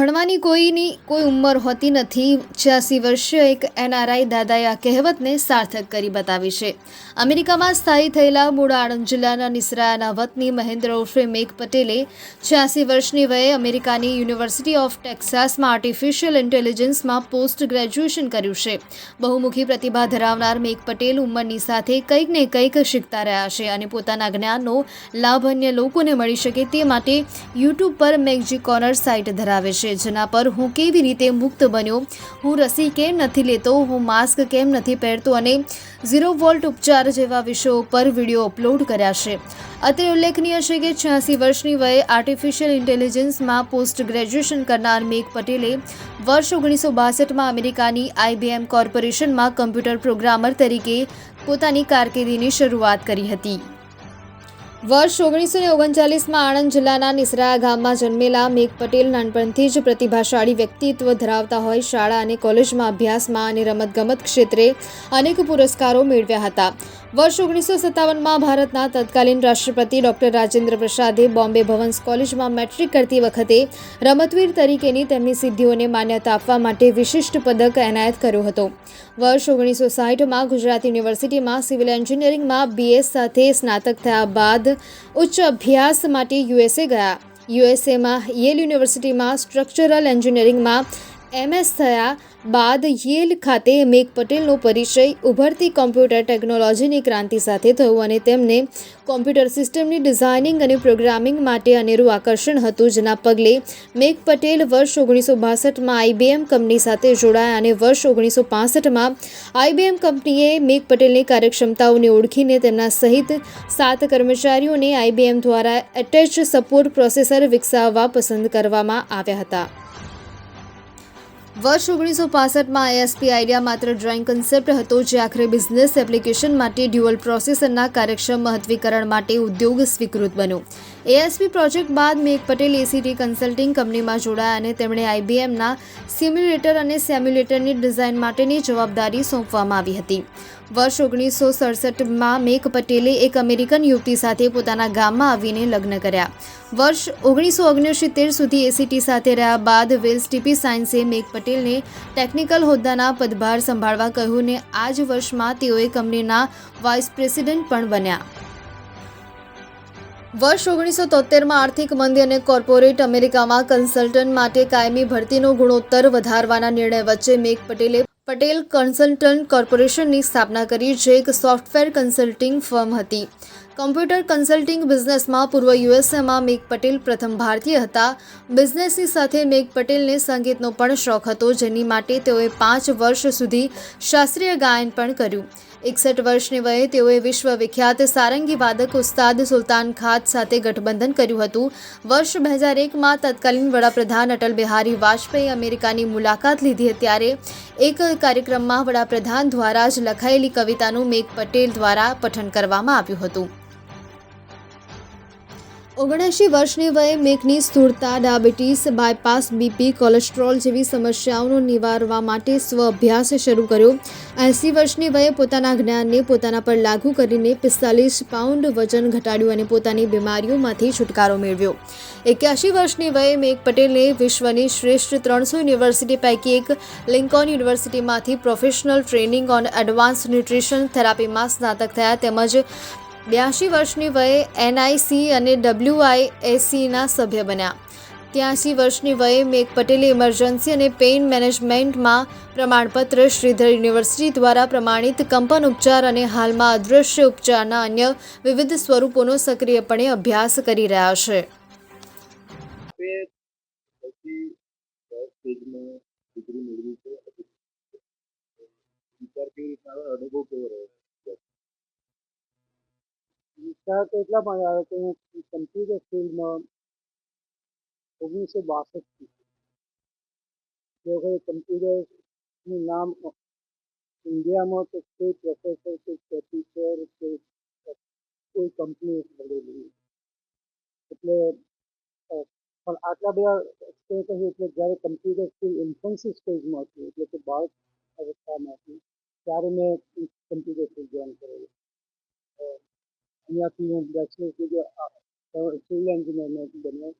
ભણવાની કોઈની કોઈ ઉંમર હોતી નથી. છ્યાસી વર્ષીય એક એનઆરઆઈ દાદાએ આ કહેવતને સાર્થક કરી બતાવી છે. અમેરિકામાં સ્થાયી થયેલા મૂળ આણંદ જિલ્લાના નિસરાયાના વતની મહેન્દ્ર ઉર્ફે મેઘ પટેલે છ્યાસી વર્ષની વયે અમેરિકાની યુનિવર્સિટી ઓફ ટેક્સાસમાં આર્ટિફિશિયલ ઇન્ટેલિજન્સમાં પોસ્ટ ગ્રેજ્યુએશન કર્યું છે. બહુમુખી પ્રતિભા ધરાવનાર મેઘ પટેલ ઉંમરની સાથે કંઈક ને કંઈક શીખતા રહ્યા છે અને પોતાના જ્ઞાનનો લાભ અન્ય લોકોને મળી શકે તે માટે યુટ્યુબ પર મેગજી કોર્નર સાઇટ ધરાવે છે. જેના પર હું કેવી રીતે મુક્ત બન્યો? હું રસી કેમ નથી લેતો? હું માસ્ક કેમ નથી પહેરતો? અને ઝીરો વોલ્ટ ઉપચાર જેવા વિષયો પર વીડિયો અપલોડ કર્યા છે. અત્રે ઉલ્લેખનીય છે કે છ્યાસી વર્ષની વયે આર્ટિફિશિયલ ઇન્ટેલિજન્સમાં પોસ્ટ ગ્રેજ્યુએશન કરનાર મેઘ પટેલે વર્ષ ઓગણીસો બાસઠમાં અમેરિકાની આઈબીએમ કોર્પોરેશનમાં કમ્પ્યુટર પ્રોગ્રામર તરીકે પોતાની કારકિર્દીની શરૂઆત કરી હતી. વર્ષ ઓગણીસો ને ઓગણચાલીસમાં આણંદ જિલ્લાના નિસરા ગામમાં જન્મેલા મેઘ પટેલ નાનપણથી જ પ્રતિભાશાળી વ્યક્તિત્વ ધરાવતા હોય શાળા અને કોલેજમાં અભ્યાસમાં અને રમતગમત ક્ષેત્રે અનેક પુરસ્કારો મેળવ્યા હતા. વર્ષ ઓગણીસો સત્તાવનમાં ભારતના તત્કાલીન રાષ્ટ્રપતિ ડોક્ટર રાજેન્દ્ર પ્રસાદે બોમ્બે ભવન્સ કોલેજમાં મેટ્રિક કરતી વખતે રમતવીર તરીકેની તેમની સિદ્ધિઓને માન્યતા આપવા માટે વિશિષ્ટ પદક એનાયત કર્યો હતો. વર્ષ ઓગણીસો સાઠમાં ગુજરાત યુનિવર્સિટીમાં સિવિલ એન્જિનિયરિંગમાં બીએસ સાથે સ્નાતક થયા બાદ ઉચ્ચ અભ્યાસ માટે યુએસએ ગયા. યુએસએમાં યેલ યુનિવર્સિટીમાં સ્ટ્રક્ચરલ એન્જિનિયરિંગમાં એમએસ થયા બાદ યેલ ખાતે મેઘ પટેલનો પરિચય, ઉભરતી કોમ્પ્યુટર ટેકનોલોજીની ક્રાંતિ સાથે થયું અને તેમને કોમ્પ્યુટર સિસ્ટમની ડિઝાઇનિંગ અને પ્રોગ્રામિંગ માટે અનેરું આકર્ષણ હતું, જેના પગલે મેઘ પટેલ વર્ષ ઓગણીસો બાસઠમાં આઈબીએમ કંપની સાથે જોડાયા અને વર્ષ ઓગણીસો પાસઠમાં આઈબીએમ કંપનીએ મેઘ પટેલની કાર્યક્ષમતાઓને ઓળખીને તેમના સહિત સાત કર્મચારીઓને આઈબીએમ દ્વારા એટેચ સપોર્ટ પ્રોસેસર વિકસાવવા પસંદ કરવામાં આવ્યા હતા. વર્ષ ઓગણીસો પાસઠમાં આઈએસપી આઈડિયા માત્ર ડ્રોઈંગ કન્સેપ્ટ હતો જે આખરે બિઝનેસ એપ્લિકેશન માટે ડ્યુઅલ પ્રોસેસરના કાર્યક્ષમ મહત્વીકરણ માટે ઉદ્યોગ સ્વીકૃત બન્યો. એએસપી પ્રોજેક્ટ બાદ મેઘ પટેલ એસીટી કન્સલ્ટિંગ કંપનીમાં જોડાયા અને તેમણે આઈબીએમના સિમ્યુલેટર અને સેમ્યુલેટરની ડિઝાઇન માટેની જવાબદારી સોંપવામાં આવી હતી. વર્ષ ઓગણીસો સડસઠમાં મેઘ પટેલે એક અમેરિકન યુવતી સાથે પોતાના ગામમાં આવીને લગ્ન કર્યા. વર્ષ ઓગણીસો ઓગણસિત્તેર સુધી એસીટી સાથે રહ્યા બાદ વેલ્સ ટીપી સાયન્સે મેઘ પટેલને ટેકનિકલ હોદ્દાના પદભાર સંભાળવા કહ્યું ને આ જ વર્ષમાં તેઓએ કંપનીના વાઇસ પ્રેસિડેન્ટ પણ બન્યા. વર્ષ ઓગણીસો તોતેરમાં આર્થિક મંદી અને કોર્પોરેટ અમેરિકામાં કન્સલ્ટન્ટ માટે કાયમી ભરતીનો ગુણોત્તર વધારવાના નિર્ણય વચ્ચે મેઘ પટેલે પટેલ કન્સલ્ટન્ટ કોર્પોરેશનની સ્થાપના કરી જે એક સોફ્ટવેર કન્સલ્ટિંગ ફર્મ હતી. કમ્પ્યુટર કન્સલ્ટિંગ બિઝનેસમાં પૂર્વ યુએસએમાં મેઘ પટેલ પ્રથમ ભારતીય હતા. બિઝનેસની સાથે મેઘ પટેલને સંગીતનો પણ શોખ હતો, જેની માટે તેઓએ પાંચ વર્ષ સુધી શાસ્ત્રીય ગાયન પણ કર્યું. એકસઠ વર્ષની વયે તેઓએ વિશ્વવિખ્યાત સારંગી વાદક ઉસ્તાદ સુલતાન ખાત સાથે ગઠબંધન કર્યું હતું. વર્ષ બે હજાર એકમાં તત્કાલીન વડાપ્રધાન અટલ બિહારી વાજપેયી અમેરિકાની મુલાકાત લીધી ત્યારે એક કાર્યક્રમમાં વડાપ્રધાન દ્વારા જ લખાયેલી કવિતાનું મેઘ પટેલ દ્વારા પઠન કરવામાં આવ્યું હતું. ઓગણએંશી વર્ષની વયે મેઘની સ્થૂળતા, ડાયાબિટીસ, બાયપાસ, બીપી, કોલેસ્ટ્રોલ જેવી સમસ્યાઓનો નિવારવા માટે સ્વ અભ્યાસ શરૂ કર્યો. એંસી વર્ષની વયે પોતાના જ્ઞાનને પોતાના પર લાગુ કરીને પિસ્તાલીસ પાઉન્ડ વજન ઘટાડ્યું અને પોતાની બીમારીઓમાંથી છુટકારો મેળવ્યો. એક્યાસી વર્ષની વયે મેઘ પટેલને વિશ્વની શ્રેષ્ઠ ત્રણસો યુનિવર્સિટી પૈકી એક Lincoln યુનિવર્સિટીમાંથી professional training on advance nutrition થેરાપીમાં સ્નાતક થયા તેમજ બ્યાસી વર્ષની વયે એનઆઈસી અને ડબલ્યુઆઈએસીના સભ્ય બન્યા ત્યાંસી વર્ષની વયે મેઘ પટેલે ઇમરજન્સી અને પેઇન મેનેજમેન્ટમાં પ્રમાણપત્ર શ્રીધર યુનિવર્સિટી દ્વારા પ્રમાણિત કંપન ઉપચાર અને હાલમાં અદૃશ્ય ઉપચારના અન્ય વિવિધ સ્વરૂપોનો સક્રિયપણે અભ્યાસ કરી રહ્યા છે? અનુભવ કેવો રહ્યો વિચાર તો એટલા માટે આવ્યો કે હું કમ્પ્યુટર ફિલ્ડમાં ઓગણીસો બાસઠથી જે વખતે કમ્પ્યુટરનું નામ ઇન્ડિયામાં તો કોઈ પ્રોફેસર કે ટીચર કે કોઈ કંપની મળેલી એટલે પણ આટલા બધા એક્સપિરિયન્સ હશે એટલે જ્યારે કમ્પ્યુટર સ્કૂલ ઇન્ફન્સી સ્ટેજમાં હતું, એટલે કે બાળક અવસ્થામાં હતું, ત્યારે મેં કમ્પ્યુટર સ્કૂલ જોઈન કરેલું. અહીંયાથી હું બેચલર સિવિલ એન્જિનિયરનો બન્યો.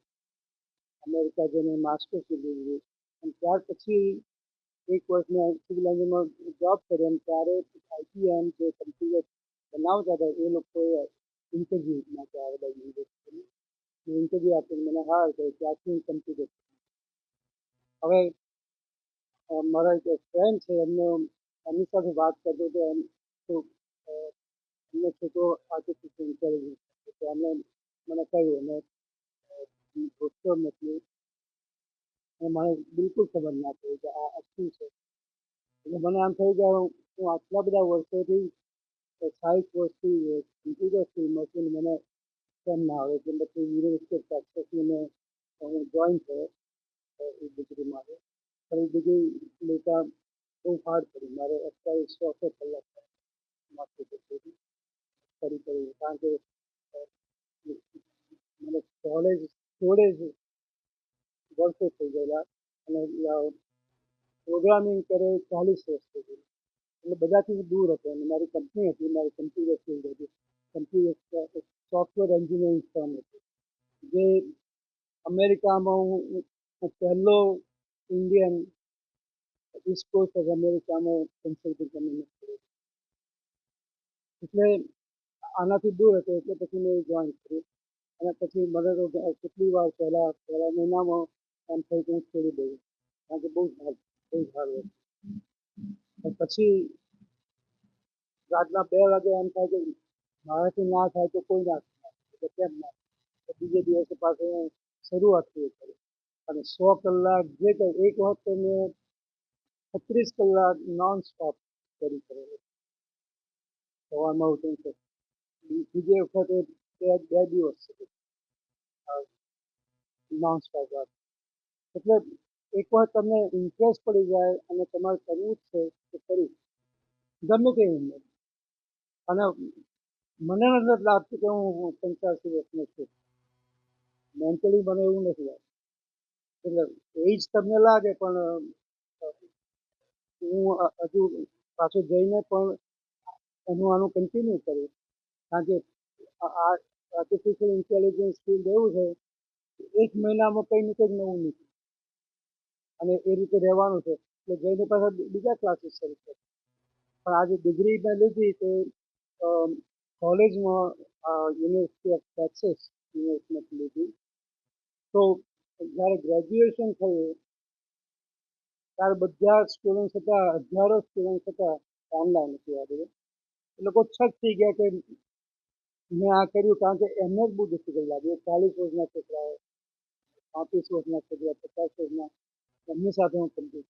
અમેરિકા જઈને માસ્ટર્સ લીધું અને ત્યાર પછી એક વર્ષ મેં સિવિલ એન્જિનિયરમાં જોબ કરી અને ત્યારે આઈટીએમ જે કમ્પ્યુટર બનાવતા હતા, એ લોકોએ ઇન્ટરવ્યૂ માટે આવેલા યુનિવર્સિટીમાં ઇન્ટરવ્યૂ આપીને મને હાર કરી ત્યાંથી હું કમ્પ્યુટર હવે મારા એક ફ્રેન્ડ છે, એમને, એમની સાથે વાત કરતો હતો, એમ, તો એમનો છોકરો આર્ટિફિશિયલ ઇન્ટેલિજન્સ તો એમને મને કહ્યું અને પોસ્ટર નથી. અને મને બિલકુલ ખબર ના પડી કે આ શું છે? એટલે મને આમ થયું કે હું આટલા બધા વર્ષોથી સાઠ વર્ષથી કમ્પ્યુટર ફિલ્ડમાં છું મને કેમ ના આવે કે પછી યુનિવર્સિટી ઓફ ટેક્સાસની હું જોઈન થયો એ ડિગ્રી માટે. પણ એ ડિગ્રી લેતા બહુ હાર્ડ પડી. મારે અત્યારે સો સો કલાક માથું દુખતું કરી કરી. કારણ કે મને કોલેજ જોડે જ વર્ષો થઈ ગયેલા અને પ્રોગ્રામિંગ કરે ચાલીસ વર્ષ થઈ ગયું એટલે બધાથી દૂર હતો. અને મારી કંપની હતી, મારી કમ્પ્યુટર ફિલ્ડ હતી. કમ્પ્યુટર સોફ્ટવેર એન્જિનિયરિંગ ફર્મ હતી. જે અમેરિકામાં હું પહેલો ઇન્ડિયન ઈસ્ટ ઓફ અમેરિકામાં કન્સલ્ટિંગ કંપની એટલે આનાથી દૂર હતો એટલે પછી મેં જોઈન કર્યું. અને પછી મને તો કેટલી વાર પહેલા પહેલા મહિનામાં એમ થઈ કે હું છોડી દઉં કારણ કે બહુ બહુ સારું હતું. પછી રાતના બે વાગે એમ થાય કે મારાથી ના થાય તો કોઈ ના થાય. કેમ ના તો બીજે દિવસે પાછું શરૂઆત કરી કરી. અને સો કલાક જે કંઈ, એક વખત મેં છત્રીસ કલાક નોન સ્ટોપ કરી કરેલું. સવારમાં ઉઠીને બીજી વખતે બે બે દિવસ નોન વાત એટલે એકવાર તમને ઇન્ટરેસ્ટ પડી જાય અને તમારે કરવું જ છે, તો કરી ગમે તે ઉંમર અને મને નથી લાગતું કે હું પંચ્યાસી વર્ષનો છું. મેન્ટલી મને એવું નથી લાગતું. એટલે એજ તમને લાગે, પણ હું હજુ પાછું જઈને પણ એનું આનું કન્ટિન્યુ કરીશ કારણ કે આર્ટિફિશિયલ ઇન્ટેલિજન્સ ફિલ્ડ એવું છે એક મહિનામાં કંઈ ને કંઈક નવું નીકળે. અને એ રીતે રહેવાનું છે. એટલે જઈને પાછા બીજા ક્લાસીસ શરૂ કરે. પણ આજે ડિગ્રી મેં લીધી તે કોલેજમાં યુનિવર્સિટી ઓફ ટેક્સાસ યુનિવર્સિટીમાંથી લીધી. તો જ્યારે ગ્રેજ્યુએશન થયું, ત્યારે બધા સ્ટુડન્ટ્સ હતા, હજારો સ્ટુડન્ટ્સ હતા ઓનલાઈન હતી આ બધું. એ લોકો છક થઈ ગયા કે મેં આ કર્યું કારણ કે એમને જ બહુ ડિફિકલ્ટ લાગ્યું. ચાલીસ વર્ષના છોકરાઓ, પાંત્રીસ વર્ષના છોકરા પચાસ વર્ષના, એમની સાથે હું કમ્પ્લીટ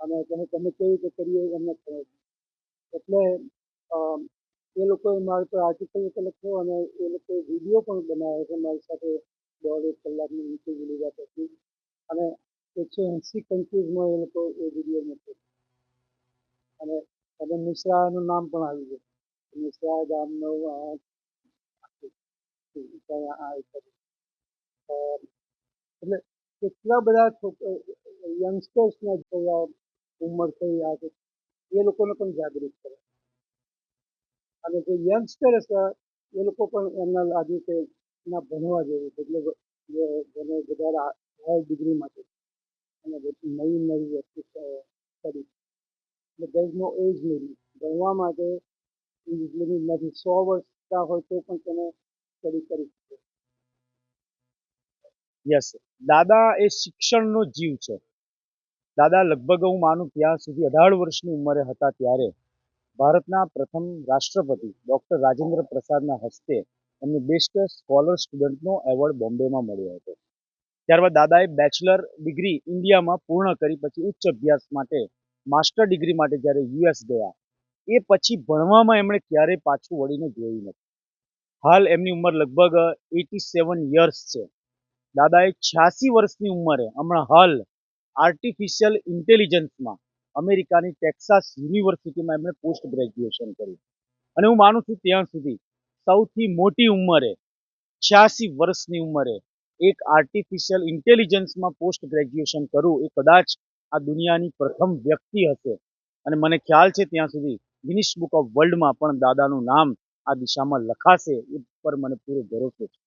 અને તમે તમે કેવી રીતે કરીએ એમને ખબર એટલે એ લોકોએ મારી પર આર્ટિકલ લખ્યો અને એ લોકોએ વીડિયો પણ બનાવ્યો છે મારી સાથે દોઢ એક કલાકની ઇન્ટરવ્યુ લીધા પછી અને એકસો એંસી કન્ટ્રીઝમાં એ લોકો એ વીડિયો મૂક્યો અને અને મિશ્રાનું નામ પણ આવી ગયું. મિશ્રા ગામનો એટલે કેટલા બધા યંગસ્ટર્સને ઉંમર થઈ આ એ લોકોને પણ જાગૃત કરે. અને જે યંગસ્ટર હતા એ લોકો પણ એમના લાગ્યું કે ના ભણવા જેવું છે, એટલે જેને વધારે હાઈ ડિગ્રી માટે. અને બધી નવી નવી વસ્તુ કરી. એટલે there નો એજ નહીં ભણવા માટે નથી સો વર્ષના હોય તો પણ તમે સ્ટડી કરી શકો. યસ દાદા એ શિક્ષણનો જીવ છે. દાદા લગભગ હું માનું ત્યાં સુધી અઢાર વર્ષની ઉંમરે હતા ત્યારે ભારતના પ્રથમ રાષ્ટ્રપતિ ડૉક્ટર રાજેન્દ્ર પ્રસાદના હસ્તે એમને બેસ્ટ સ્કોલર સ્ટુડન્ટનો એવોર્ડ બોમ્બેમાં મળ્યો હતો. ત્યારબાદ દાદાએ બેચલર ડિગ્રી ઇન્ડિયામાં પૂર્ણ કરી, પછી ઉચ્ચ અભ્યાસ માટે, માસ્ટર ડિગ્રી માટે જ્યારે યુએસ ગયા એ પછી ભણવામાં એમણે ક્યારેય પાછું વળીને જોયું નથી. હાલ એમની ઉંમર લગભગ એટી સેવન યર્સ છે. દાદાએ છ્યાસી વર્ષની ઉંમરે હમણાં હાલ આર્ટિફિશિયલ ઇન્ટેલિજન્સમાં અમેરિકાની ટેક્સાસ યુનિવર્સિટીમાં એમણે પોસ્ટ ગ્રેજ્યુએશન કર્યું. અને હું માનું છું ત્યાં સુધી સૌથી મોટી ઉંમરે, છ્યાસી વર્ષની ઉંમરે એક આર્ટિફિશિયલ ઇન્ટેલિજન્સમાં પોસ્ટ ગ્રેજ્યુએશન કરવું એ કદાચ આ દુનિયાની પ્રથમ વ્યક્તિ હશે. અને મને ખ્યાલ છે ત્યાં સુધી ગિનિસ બુક ઓફ વર્લ્ડમાં પણ દાદાનું નામ આ દિશામાં લખાશે એ પર મને પૂરો ભરોસો છે.